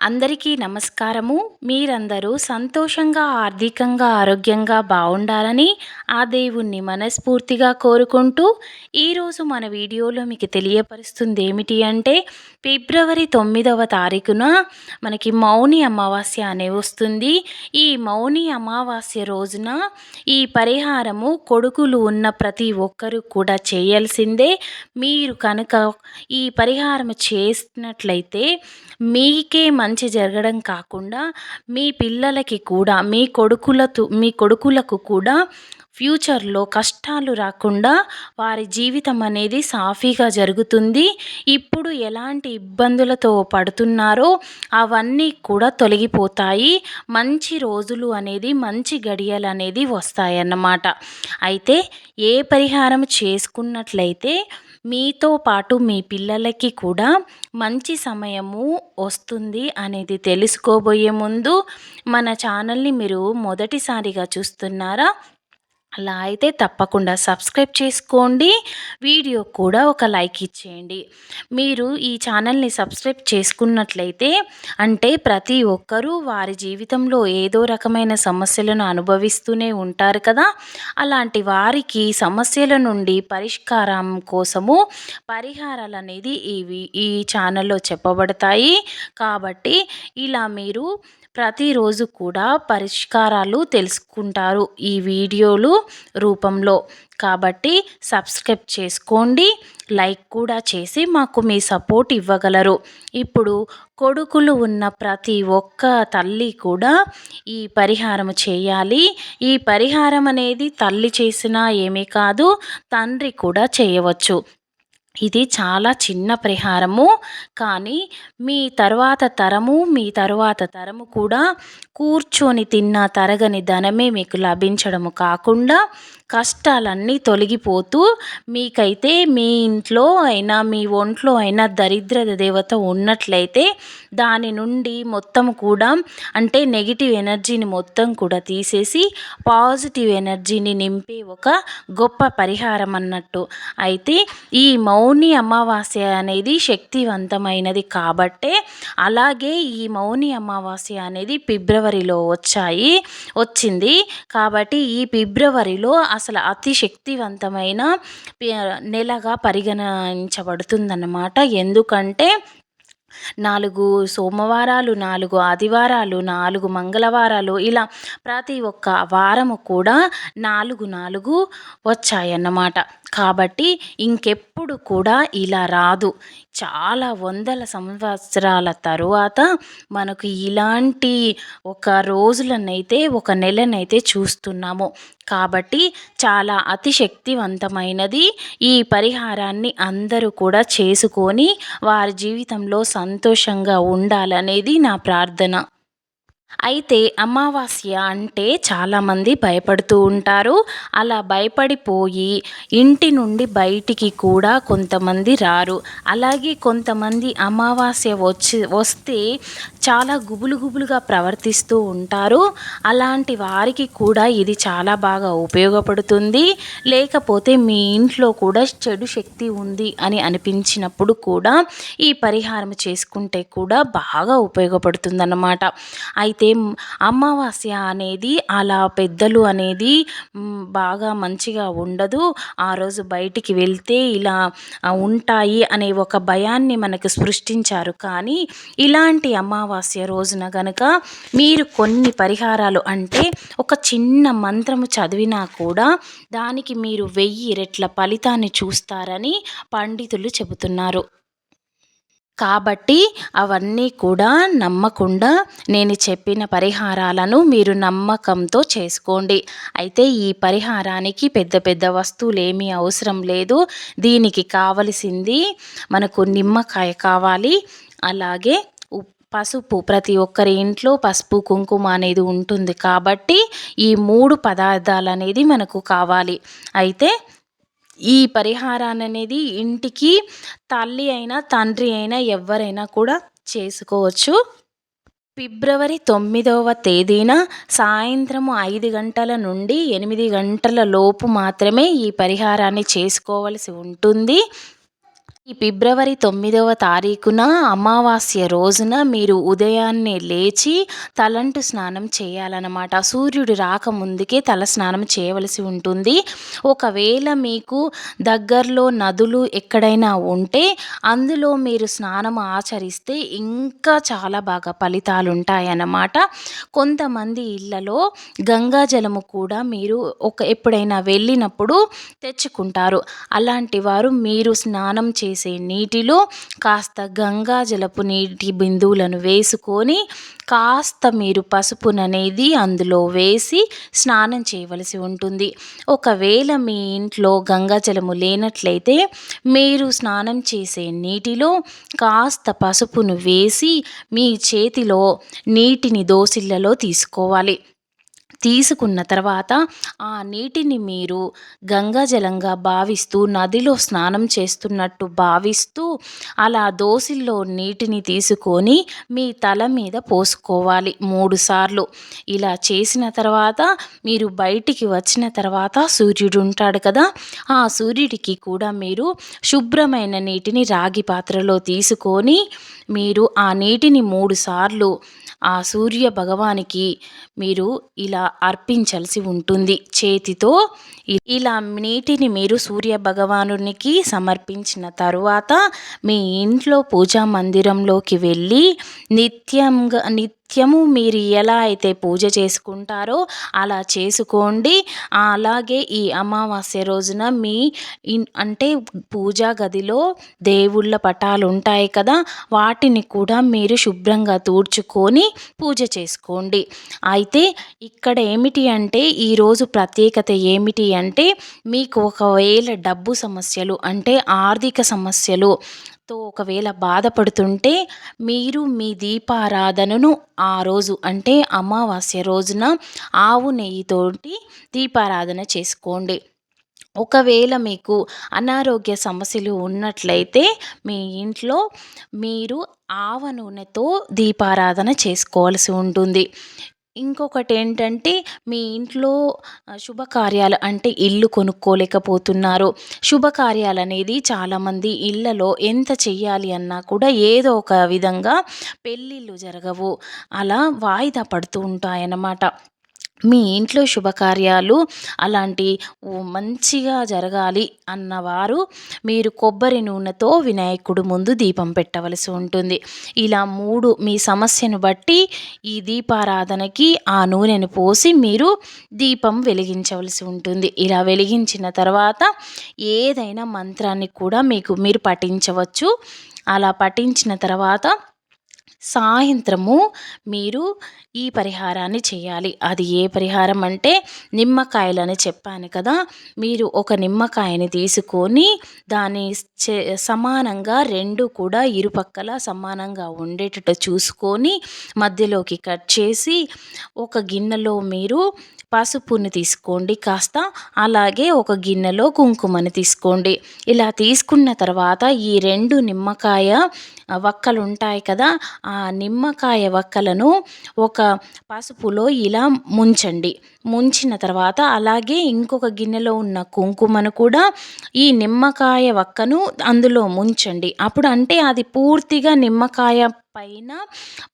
అందరికీ నమస్కారము. మీరందరూ సంతోషంగా ఆర్థికంగా ఆరోగ్యంగా బాగుండాలని ఆ దేవుణ్ణి మనస్ఫూర్తిగా కోరుకుంటూ ఈరోజు మన వీడియోలో మీకు తెలియపరుస్తుంది ఏమిటి అంటే ఫిబ్రవరి తొమ్మిదవ తారీఖున మనకి మౌని అమావాస్య అనే వస్తుంది. ఈ మౌని అమావాస్య రోజున ఈ పరిహారము కొడుకులు ఉన్న ప్రతి ఒక్కరూ కూడా చేయాల్సిందే. మీరు కనుక ఈ పరిహారం చేసినట్లయితే మీకే మంచి మంచి జరగడం కాకుండా మీ పిల్లలకి కూడా మీ కొడుకులతో మీ కొడుకులకు కూడా ఫ్యూచర్లో కష్టాలు రాకుండా వారి జీవితం అనేది సాఫీగా జరుగుతుంది. ఇప్పుడు ఎలాంటి ఇబ్బందులతో పడుతున్నారో అవన్నీ కూడా తొలగిపోతాయి. మంచి రోజులు అనేది మంచి గడియలు అనేది వస్తాయన్నమాట. అయితే ఏ పరిహారం చేసుకున్నట్లయితే మీతో పాటు మీ పిల్లలకి కూడా మంచి సమయము వస్తుంది అనేది తెలుసుకోబోయే ముందు మన ఛానల్ని మీరు మొదటిసారిగా చూస్తున్నారా? అలా అయితే తప్పకుండా సబ్స్క్రైబ్ చేసుకోండి. వీడియో కూడా ఒక లైక్ ఇచ్చేయండి. మీరు ఈ ఛానల్ని సబ్స్క్రైబ్ చేసుకున్నట్లయితే అంటే ప్రతి ఒక్కరూ వారి జీవితంలో ఏదో రకమైన సమస్యలను అనుభవిస్తూనే ఉంటారు కదా? అలాంటి వారికి సమస్యల నుండి పరిష్కారం కోసము పరిహారాలు అనేది ఇవి ఈ ఛానల్లో చెప్పబడతాయి. కాబట్టి ఇలా మీరు ప్రతిరోజు కూడా పరిష్కారాలు తెలుసుకుంటారు ఈ వీడియోలు రూపంలో. కాబట్టి సబ్స్క్రైబ్ చేసుకోండి లైక్ కూడా చేసి మాకు మీ సపోర్ట్ ఇవ్వగలరు. ఇప్పుడు కొడుకులు ఉన్న ప్రతి ఒక్క తల్లి కూడా ఈ పరిహారం చేయాలి. ఈ పరిహారం అనేది తల్లి చేసినా ఏమీ కాదు తండ్రి కూడా చేయవచ్చు. ఇది చాలా చిన్న పరిహారము. కానీ మీ తర్వాత తరము మీ తరువాత తరము కూడా కూర్చొని తిన్న తరగని ధనమే మీకు లభించడము కాకుండా కష్టాలన్నీ తొలగిపోతూ మీకైతే మీ ఇంట్లో అయినా మీ ఒంట్లో అయినా దరిద్ర దేవత ఉన్నట్లయితే దాని నుండి మొత్తం కూడా అంటే నెగిటివ్ ఎనర్జీని మొత్తం కూడా తీసేసి పాజిటివ్ ఎనర్జీని నింపే ఒక గొప్ప పరిహారం అన్నట్టు. అయితే ఈ మౌని అమావాస్య అనేది శక్తివంతమైనది కాబట్టే అలాగే ఈ మౌని అమావాస్య అనేది ఫిబ్రవరిలో వచ్చాయి వచ్చింది. కాబట్టి ఈ ఫిబ్రవరిలో అసలు అతి శక్తివంతమైన నెలగా పరిగణించబడుతుందన్నమాట. ఎందుకంటే నాలుగు సోమవారాలు నాలుగు ఆదివారాలు నాలుగు మంగళవారాలు ఇలా ప్రతి ఒక్క వారము కూడా నాలుగు నాలుగు వచ్చాయన్నమాట. కాబట్టి ఇంకెప్పుడు కూడా ఇలా రాదు. చాలా వందల సంవత్సరాల తరువాత మనకు ఇలాంటి ఒక రోజులనైతే ఒక నెలనైతే చూస్తున్నాము. కాబట్టి చాలా అతి శక్తివంతమైనది ఈ పరిహారాన్ని అందరూ కూడా చేసుకొని వారి జీవితంలో సంతోషంగా ఉండాలనేది నా ప్రార్థన. అయితే అమావాస్య అంటే చాలామంది భయపడుతూ ఉంటారు. అలా భయపడిపోయి ఇంటి నుండి బయటికి కూడా కొంతమంది రారు. అలాగే కొంతమంది అమావాస్య వచ్చి వస్తే చాలా గుబులు గుబులుగా ప్రవర్తిస్తూ ఉంటారు. అలాంటి వారికి కూడా ఇది చాలా బాగా ఉపయోగపడుతుంది. లేకపోతే మీ ఇంట్లో కూడా చెడు శక్తి ఉంది అని అనిపించినప్పుడు కూడా ఈ పరిహారం చేసుకుంటే కూడా బాగా ఉపయోగపడుతుందన్నమాట. అయితే అమావాస్య అనేది అలా పెద్దలు అనేది బాగా మంచిగా ఉండదు. ఆ రోజు బయటికి వెళ్తే ఇలా ఉంటాయి అనే ఒక భయాన్ని మనకు సృష్టించారు. కానీ ఇలాంటి అమావాస్య రోజున గనుక మీరు కొన్ని పరిహారాలు అంటే ఒక చిన్న మంత్రము చదివినా కూడా దానికి మీరు వెయ్యి రెట్ల ఫలితాన్ని చూస్తారని పండితులు చెబుతున్నారు. కాబట్టి అవన్నీ కూడా నమ్మకుండా నేను చెప్పిన పరిహారాలను మీరు నమ్మకంతో చేసుకోండి. అయితే ఈ పరిహారానికి పెద్ద పెద్ద వస్తువులు ఏమీ అవసరం లేదు. దీనికి కావలసింది మనకు నిమ్మకాయ కావాలి. అలాగే పసుపు ప్రతి ఒక్కరి ఇంట్లో పసుపు కుంకుమ అనేది ఉంటుంది. కాబట్టి ఈ మూడు పదార్థాలు అనేది మనకు కావాలి. అయితే ఈ పరిహారాన్ని అనేది ఇంటికి తల్లి అయినా తండ్రి అయినా ఎవరైనా కూడా చేసుకోవచ్చు. ఫిబ్రవరి తొమ్మిదవ తేదీన సాయంత్రం ఐదు గంటల నుండి ఎనిమిది గంటల లోపు మాత్రమే ఈ పరిహారాన్ని చేసుకోవలసి ఉంటుంది. ఈ ఫిబ్రవరి తొమ్మిదవ తారీఖున అమావాస్య రోజున మీరు ఉదయాన్నే లేచి తలంటు స్నానం చేయాలన్నమాట. సూర్యుడు రాకముందుకే తల స్నానం చేయవలసి ఉంటుంది. ఒకవేళ మీకు దగ్గరలో నదులు ఎక్కడైనా ఉంటే అందులో మీరు స్నానం ఆచరిస్తే ఇంకా చాలా బాగా ఫలితాలు ఉంటాయన్నమాట కొంతమంది ఇళ్ళలో గంగా జలము కూడా మీరు ఒక ఎప్పుడైనా వెళ్ళినప్పుడు తెచ్చుకుంటారు. అలాంటి వారు మీరు స్నానం చే చేసే నీటిలో కాస్త గంగా జలపు నీటి బిందువులను వేసుకొని కాస్త మీరు పసుపుననేది అందులో వేసి స్నానం చేయవలసి ఉంటుంది. ఒకవేళ మీ ఇంట్లో గంగాజలము లేనట్లయితే మీరు స్నానం చేసే నీటిలో కాస్త పసుపును వేసి మీ చేతిలో నీటిని దోసిళ్ళలో తీసుకోవాలి. తీసుకున్న తర్వాత ఆ నీటిని మీరు గంగాజలంగా భావిస్తూ నదిలో స్నానం చేస్తున్నట్టు భావిస్తూ అలా దోసిల్లో నీటిని తీసుకొని మీ తల మీద పోసుకోవాలి. మూడు సార్లు. ఇలా చేసిన తర్వాత మీరు బయటికి వచ్చిన తర్వాత సూర్యుడు ఉంటాడు కదా ఆ సూర్యుడికి కూడా మీరు శుభ్రమైన నీటిని రాగి పాత్రలో తీసుకొని మీరు ఆ నీటిని మూడు సార్లు ఆ సూర్య భగవానికి మీరు ఇలా అర్పించాల్సి ఉంటుంది. చేతితో ఇలా నీటిని మీరు సూర్య భగవానునికి సమర్పించిన తరువాత మీ ఇంట్లో పూజా మందిరంలోకి వెళ్ళి నిత్యంగా ని నిత్యము మీరు ఎలా అయితే పూజ చేసుకుంటారో అలా చేసుకోండి. అలాగే ఈ అమావాస్య రోజున మీ అంటే పూజా గదిలో దేవుళ్ళ పటాలు ఉంటాయి కదా వాటిని కూడా మీరు శుభ్రంగా తూడ్చుకొని పూజ చేసుకోండి. అయితే ఇక్కడ ఏమిటి అంటే ఈరోజు ప్రత్యేకత ఏమిటి అంటే మీకు ఒకవేళ డబ్బు సమస్యలు అంటే ఆర్థిక సమస్యలు తో ఒకవేళ బాధపడుతుంటే మీరు మీ దీపారాధనను ఆ రోజు అంటే అమావాస్య రోజున ఆవు నెయ్యితోటి దీపారాధన చేసుకోండి. ఒకవేళ మీకు అనారోగ్య సమస్యలు ఉన్నట్లయితే మీ ఇంట్లో మీరు ఆవ నూనెతో దీపారాధన చేసుకోవాల్సి ఉంటుంది. ఇంకొకటి ఏంటంటే మీ ఇంట్లో శుభకార్యాలు అంటే ఇల్లు కొనుక్కోలేకపోతున్నారు. శుభకార్యాలు అనేది చాలామంది ఇళ్ళలో ఎంత చెయ్యాలి అన్నా కూడా ఏదో ఒక విధంగా పెళ్ళిళ్ళు జరగవు. అలా వాయిదా పడుతూ ఉంటాయన్నమాట. మీ ఇంట్లో శుభకార్యాలు అలాంటి మంచిగా జరగాలి అన్నవారు మీరు కొబ్బరి నూనెతో వినాయకుడు ముందు దీపం పెట్టవలసి ఉంటుంది. ఇలా మూడు మీ సమస్యను బట్టి ఈ దీపారాధనకి ఆ నూనెను పోసి మీరు దీపం వెలిగించవలసి ఉంటుంది. ఇలా వెలిగించిన తర్వాత ఏదైనా మంత్రాన్ని కూడా మీకు మీరు పఠించవచ్చు. అలా పఠించిన తర్వాత సాయంత్రము మీరు ఈ పరిహారాన్ని చేయాలి. అది ఏ పరిహారం అంటే నిమ్మకాయలని చెప్పాను కదా. మీరు ఒక నిమ్మకాయని తీసుకొని దాని సమానంగా రెండు కూడా ఇరుపక్కల సమానంగా ఉండేటట్టు చూసుకొని మధ్యలోకి కట్ చేసి ఒక గిన్నెలో మీరు పసుపుని తీసుకోండి కాస్త. అలాగే ఒక గిన్నెలో కుంకుమని తీసుకోండి. ఇలా తీసుకున్న తర్వాత ఈ రెండు నిమ్మకాయ వక్కలు ఉంటాయి కదా. ఆ నిమ్మకాయ వక్కలను ఒక పసుపులో ఇలా ముంచండి. ముంచిన తర్వాత అలాగే ఇంకొక గిన్నెలో ఉన్న కుంకుమను కూడా ఈ నిమ్మకాయ వక్కను అందులో ముంచండి. అప్పుడు అంటే అది పూర్తిగా నిమ్మకాయ పైన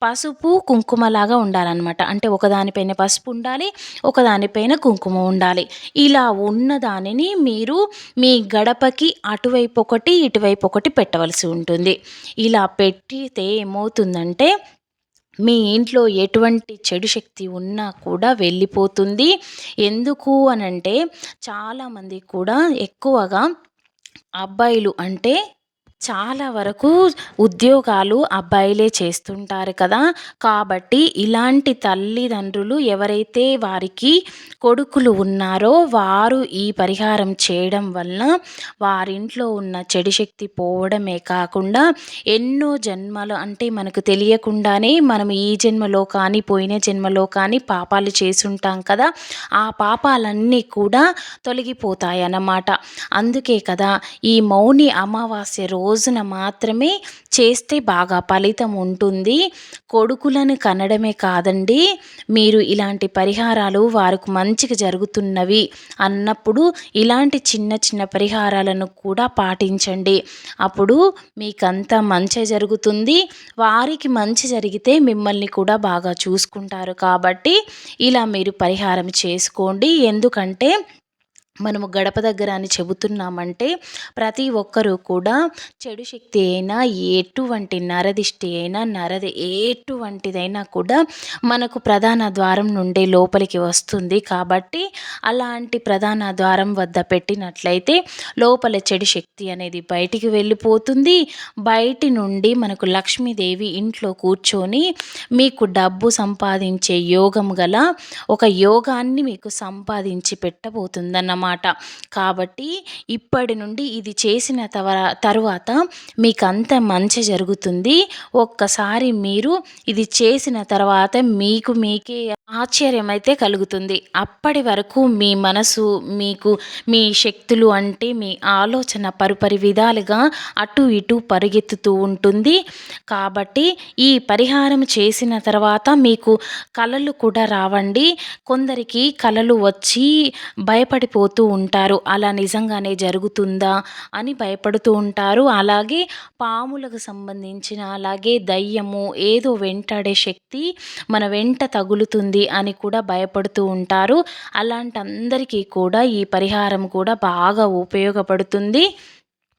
పసుపు కుంకుమలాగా ఉండాలన్నమాట. అంటే ఒకదానిపైన పసుపు ఉండాలి ఒకదానిపైన కుంకుమ ఉండాలి. ఇలా ఉన్న దానిని మీరు మీ గడపకి అటువైపు ఒకటి ఇటువైపు ఒకటి పెట్టవలసి ఉంటుంది. ఇలా పెట్టితే ఏమవుతుందంటే మీ ఇంట్లో ఎటువంటి చెడు శక్తి ఉన్నా కూడా వెళ్ళిపోతుంది. ఎందుకు అనంటే చాలామంది కూడా ఎక్కువగా అబ్బాయిలు అంటే చాలా వరకు ఉద్యోగాలు అబ్బాయిలే చేస్తుంటారు కదా. కాబట్టి ఇలాంటి తల్లిదండ్రులు ఎవరైతే వారికి కొడుకులు ఉన్నారో వారు ఈ పరిహారం చేయడం వలన వారింట్లో ఉన్న చెడు శక్తి పోవడమే కాకుండా ఎన్నో జన్మలు అంటే మనకు తెలియకుండానే మనం ఈ జన్మలో కానీ పోయిన జన్మలో కానీ పాపాలు చేసుంటాం కదా. ఆ పాపాలన్నీ కూడా తొలగిపోతాయి అన్నమాట అందుకే కదా ఈ మౌని అమావాస్య రోజు రోజున మాత్రమే చేస్తే బాగా ఫలితం ఉంటుంది. కొడుకులను కనడమే కాదండి. మీరు ఇలాంటి పరిహారాలు వారికి మంచిగా జరుగుతున్నవి అన్నప్పుడు ఇలాంటి చిన్న చిన్న పరిహారాలను కూడా పాటించండి. అప్పుడు మీకంతా మంచి జరుగుతుంది. వారికి మంచి జరిగితే మిమ్మల్ని కూడా బాగా చూసుకుంటారు. కాబట్టి ఇలా మీరు పరిహారం చేసుకోండి. ఎందుకంటే మనము గడప దగ్గర అని చెబుతున్నామంటే ప్రతి ఒక్కరూ కూడా చెడు శక్తి అయినా ఎటువంటి నరదిష్టి అయినా నరది ఎటువంటిదైనా కూడా మనకు ప్రధాన ద్వారం నుండి లోపలికి వస్తుంది. కాబట్టి అలాంటి ప్రధాన ద్వారం వద్ద పెట్టినట్లయితే లోపల చెడు శక్తి అనేది బయటికి వెళ్ళిపోతుంది. బయటి నుండి మనకు లక్ష్మీదేవి ఇంట్లో కూర్చొని మీకు డబ్బు సంపాదించే యోగం గల ఒక యోగాన్ని మీకు సంపాదించి పెట్టబోతుందన్నమాట. అనమాట కాబట్టి ఇప్పటి నుండి ఇది చేసిన తర్వాత మీకు అంత మంచి జరుగుతుంది. ఒక్కసారి మీరు ఇది చేసిన తర్వాత మీకు మీకే ఆశ్చర్యం అయితే కలుగుతుంది. అప్పటి వరకు మీ మనసు మీకు మీ శక్తులు అంటే మీ ఆలోచన పరిపరి విధాలుగా అటు ఇటు పరిగెత్తుతూ ఉంటుంది. కాబట్టి ఈ పరిహారం చేసిన తర్వాత మీకు కళలు కూడా రావండి. కొందరికి కళలు వచ్చి భయపడిపోతూ భయపడుతూ ఉంటారు. అలా నిజంగానే జరుగుతుందా అని భయపడుతూ ఉంటారు. అలాగే పాములకు సంబంధించిన అలాగే దయ్యము ఏదో వెంటాడే శక్తి మన వెంట తగులుతుంది అని కూడా భయపడుతూ ఉంటారు. అలాంటి అందరికీ కూడా ఈ పరిహారం కూడా బాగా ఉపయోగపడుతుంది.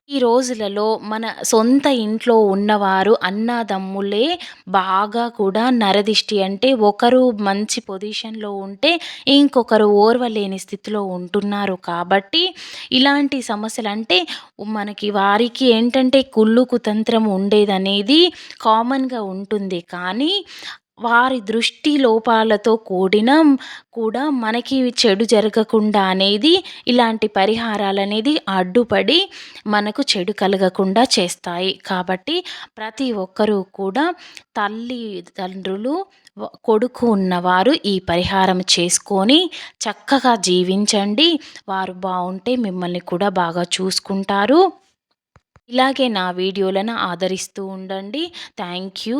ఈ రోజులలో మన సొంత ఇంట్లో ఉన్నవారు అన్నదమ్ములే బాగా కూడా నరదిష్టి అంటే ఒకరు మంచి పొజిషన్లో ఉంటే ఇంకొకరు ఓర్వలేని స్థితిలో ఉంటున్నారు కాబట్టి ఇలాంటి సమస్యలు అంటే మనకి వారికి ఏంటంటే కుళ్ళు కుతంత్రం ఉండేదనేది కామన్గా ఉంటుంది. కానీ వారి దృష్టి లోపాలతో కూడిన కూడా మనకి చెడు జరగకుండా అనేది ఇలాంటి పరిహారాలు అనేది అడ్డుపడి మనకు చెడు కలగకుండా చేస్తాయి. కాబట్టి ప్రతి ఒక్కరూ కూడా తల్లిదండ్రులు కొడుకు ఉన్నవారు ఈ పరిహారం చేసుకొని చక్కగా జీవించండి. వారు బాగుంటే మిమ్మల్ని కూడా బాగా చూసుకుంటారు. ఇలాగే నా వీడియోలను ఆదరిస్తూ ఉండండి. Thank you.